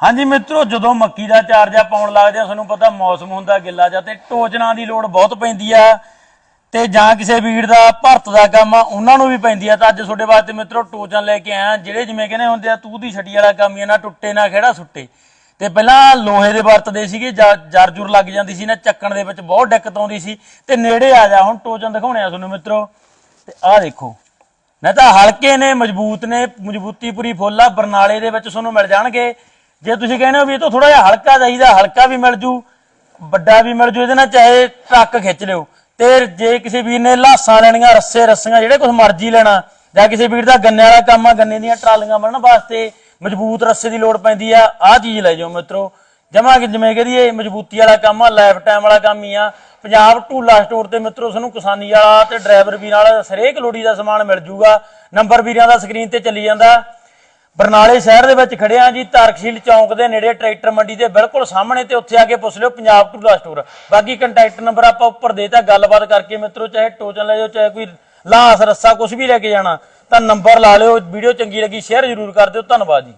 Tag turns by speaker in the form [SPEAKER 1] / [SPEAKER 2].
[SPEAKER 1] ਹਾਂਜੀ ਮਿੱਤਰੋ ਜਦੋਂ ਮੱਕੀ ਦਾ ਚਾਰਜਾ ਪਾਉਣ ਲੱਗਦੇ ਆ ਤੁਹਾਨੂੰ ਪਤਾ ਮੌਸਮ ਹੁੰਦਾ ਗਿੱਲਾ ਜਾਂ ਤੇ ਟੋਚਣਾ ਦੀ ਲੋੜ ਬਹੁਤ ਪੈਂਦੀ ਆ ਤੇ ਜਾਂ ਕਿਸੇ ਵੀਰ ਦਾ ਭਰਤ ਦਾ ਕੰਮ ਆ ਉਹਨਾਂ ਨੂੰ ਵੀ ਪੈਂਦੀ ਆ। ਤਾਂ ਅੱਜ ਤੁਹਾਡੇ ਵਾਸਤੇ ਮਿੱਤਰੋ ਟੋਚਨ ਲੈ ਕੇ ਆਇਆ ਜਿਹੜੇ ਜਿਵੇਂ ਕਹਿੰਦੇ ਹੁੰਦੇ ਆ ਤੂੰ ਦੀ ਛੱਡੀ ਵਾਲਾ ਕੰਮ ਹੀ ਆ, ਨਾ ਟੁੱਟੇ ਨਾ ਖੇੜਾ ਸੁੱਟੇ। ਤੇ ਪਹਿਲਾਂ ਲੋਹੇ ਦੇ ਵਰਤਦੇ ਸੀਗੇ ਜਰ ਜੁਰ ਲੱਗ ਜਾਂਦੀ ਸੀ ਨਾ ਚੱਕਣ ਦੇ ਵਿੱਚ ਬਹੁਤ ਦਿੱਕਤ ਆਉਂਦੀ ਸੀ। ਤੇ ਨੇੜੇ ਆ ਜਾ ਹੁਣ ਟੋਚਨ ਦਿਖਾਉਣੇ ਆ ਤੁਹਾਨੂੰ ਮਿੱਤਰੋ। ਤੇ ਆਹ ਦੇਖੋ ਨਹੀਂ ਤਾਂ ਹਲਕੇ ਨੇ ਮਜ਼ਬੂਤ ਨੇ ਮਜ਼ਬੂਤੀ ਪੂਰੀ ਫੁੱਲ ਆ ਬਰਨਾਲੇ ਦੇ ਵਿੱਚ ਤੁਹਾਨੂੰ ਮਿਲ ਜਾਣਗੇ। ਜੇ ਤੁਸੀਂ ਕਹਿੰਦੇ ਹੋ ਵੀ ਇਹ ਤੋਂ ਥੋੜਾ ਜਿਹਾ ਹਲਕਾ ਚਾਹੀਦਾ, ਹਲਕਾ ਵੀ ਮਿਲ ਜੂ, ਵੱਡਾ ਵੀ ਮਿਲ ਜੂ, ਇਹਦੇ ਨਾਲ ਚਾਹੇ ਟਰੱਕ ਖਿੱਚ ਲਿਓ। ਤੇ ਜੇ ਕਿਸੇ ਵੀਰ ਨੇ ਲਾਸਾਂ ਲੈਣੀਆਂ, ਰੱਸੇ ਰੱਸੀਆਂ, ਜਿਹੜੇ ਕੁਝ ਮਰਜ਼ੀ ਲੈਣਾ, ਜਾਂ ਕਿਸੇ ਵੀਰ ਦਾ ਗੰਨੇ ਵਾਲਾ ਕੰਮ ਆ, ਗੰਨੇ ਦੀਆਂ ਟਰਾਲੀਆਂ ਬਣਨ ਵਾਸਤੇ ਮਜ਼ਬੂਤ ਰੱਸੇ ਦੀ ਲੋੜ ਪੈਂਦੀ ਆ, ਆਹ ਚੀਜ਼ ਲੈ ਜਾਓ ਮਿੱਤਰੋ। ਜਮਾ ਕਿ ਜਿਵੇਂ ਕਹਦੀਏ ਮਜ਼ਬੂਤੀ ਵਾਲਾ ਕੰਮ ਆ, ਲਾਈਫ ਟਾਈਮ ਵਾਲਾ ਕੰਮ ਹੀ ਆ। ਪੰਜਾਬ ਢੂਲਾ ਸਟੋਰ ਤੇ ਮਿੱਤਰੋ ਤੁਹਾਨੂੰ ਕਿਸਾਨੀ ਵਾਲਾ ਤੇ ਡਰਾਈਵਰ ਵੀ ਵਾਲਾ ਹਰੇਕ ਲੋੜੀ ਦਾ ਸਮਾਨ ਮਿਲ ਜੂਗਾ। ਨੰਬਰ ਵੀਰਾਂ ਦਾ ਸਕਰੀਨ ਤੇ ਚੱਲੀ ਜਾਂਦਾ। ਬਰਨਾਲੇ ਸ਼ਹਿਰ ਦੇ ਵਿੱਚ ਖੜੇ ਆ ਜੀ ਤਾਰਕਸ਼ੀਲ ਚੌਂਕ ਦੇ ਨੇੜੇ ਟਰੈਕਟਰ ਮੰਡੀ ਦੇ ਬਿਲਕੁਲ ਸਾਹਮਣੇ ਤੇ ਉੱਥੇ ਆ ਕੇ ਪੁੱਛ ਲਿਓ ਪੰਜਾਬ ਢੂਲਾ ਸਟੋਰ। ਬਾਕੀ ਕੰਟੈਕਟ ਨੰਬਰ ਆਪਾਂ ਉੱਪਰ ਦੇਤਾ, ਗੱਲਬਾਤ ਕਰਕੇ ਮਿੱਤਰੋ, ਚਾਹੇ ਟੋਚਨ ਲੈ ਜਾਓ, ਚਾਹੇ ਕੋਈ ਲਾਸ, ਰੱਸਾ ਕੁਝ ਵੀ ਲੈ ਕੇ ਜਾਣਾ, ਤਾਂ ਨੰਬਰ ਲਾ ਲਿਓ ਵੀਡੀਓ ਚੰਗੀ ਲੱਗੀ ਸ਼ੇਅਰ ਜ਼ਰੂਰ ਕਰ ਦਿਓ, ਧੰਨਵਾਦ ਜੀ।